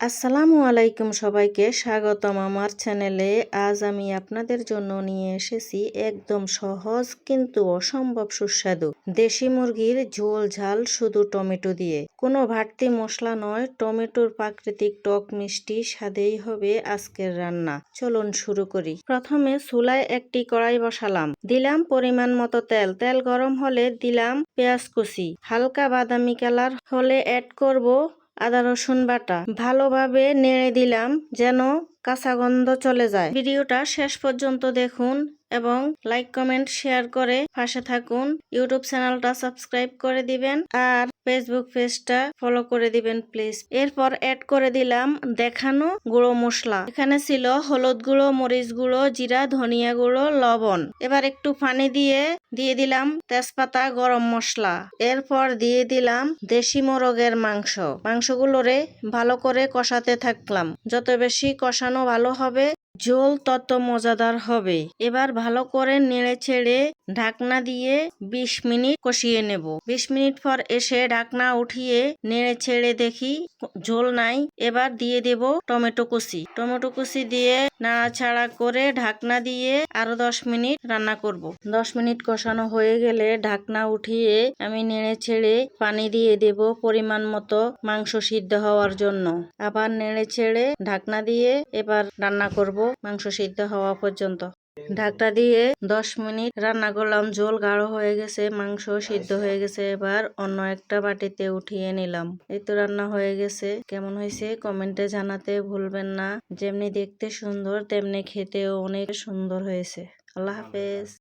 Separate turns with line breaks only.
আসসালামু আলাইকুম সবাইকে। স্বাগতম আমার চ্যানেলে। আজ আমি আপনাদের জন্য নিয়ে এসেছি একদম সহজ কিন্তু অসম্ভব সুস্বাদু দেশি মুরগির ঝোল ঝাল শুধু টমেটো দিয়ে। কোনো ভাটতি মশলা নয়, টমেটোর প্রাকৃতিক টক মিষ্টি স্বাদেই হবে আজকের রান্না। চলুন শুরু করি। প্রথমে চুলায় একটি কড়াই বসালাম। দিলাম পরিমাণ মতো তেল। তেল গরম হলে দিলাম পেঁয়াজ কুচি। হালকা বাদামি কালার হলে অ্যাড করব আদা রসুন বাটা। ভালোভাবে নেড়ে দিলাম যেন কাঁচা গন্ধ চলে যায়। ভিডিওটা শেষ পর্যন্ত দেখুন এবং লাইক, কমেন্ট, শেয়ার করে পাশে থাকুন। ইউটিউব চ্যানেলটা সাবস্ক্রাইব করে দিবেন। আর ফেসবুক পেজটা ফলো করে দিবেন প্লিজ এরপর অ্যাড করে দিলাম দেখানো গুঁড়ো মশলা। এখানে ছিল হলুদ গুঁড়ো, মরিচ গুঁড়ো, জিরা, ধনিয়া গুঁড়ো, লবণ। এবার একটু পানি দিয়ে দিয়ে দিলাম তেজপাতা গরম মশলা। এরপর দিয়ে দিলাম দেশি মোরগের মাংস। মাংসগুলোরে ভালো করে কষাতে থাকলাম। যত বেশি কষানো ভালো হবে ঝোল তত মজাদার হবে। এবার ভালো করে নেড়ে ছেড়ে ঢাকনা দিয়ে ২০ মিনিট কষিয়ে নেব। ২০ মিনিট পর এসে ঢাকনা উঠিয়ে নেড়ে ছেড়ে দেখি ঝোল নাই। এবার দিয়ে দেব টমেটো কুচি। টমেটো কুচি দিয়ে নাড়াছাড়া করে ঢাকনা দিয়ে আরও 10 মিনিট রান্না করব। 10 মিনিট কষানো হয়ে গেলে ঢাকনা উঠিয়ে আমি নেড়ে ছেড়ে পানি দিয়ে দেব পরিমাণ মতো মাংস সিদ্ধ হওয়ার জন্য। আবার নেড়ে ছেড়ে ঢাকনা দিয়ে এবার রান্না করব। মাংস সিদ্ধ হওয়া পর্যন্ত। ঢাকটা দিয়ে দশ মিনিট রান্না করলাম। ঝোল গাঢ় হয়ে গেছে মাংস সিদ্ধ হয়ে গেছে। এবার অন্য একটা বাটিতে উঠিয়ে নিলাম। এই তো রান্না হয়ে গেছে। কেমন হয়েছে কমেন্টে জানাতে ভুলবেন না। যেমনি দেখতে সুন্দর তেমনি খেতেও অনেক সুন্দর হয়েছে। আল্লাহ হাফেজ।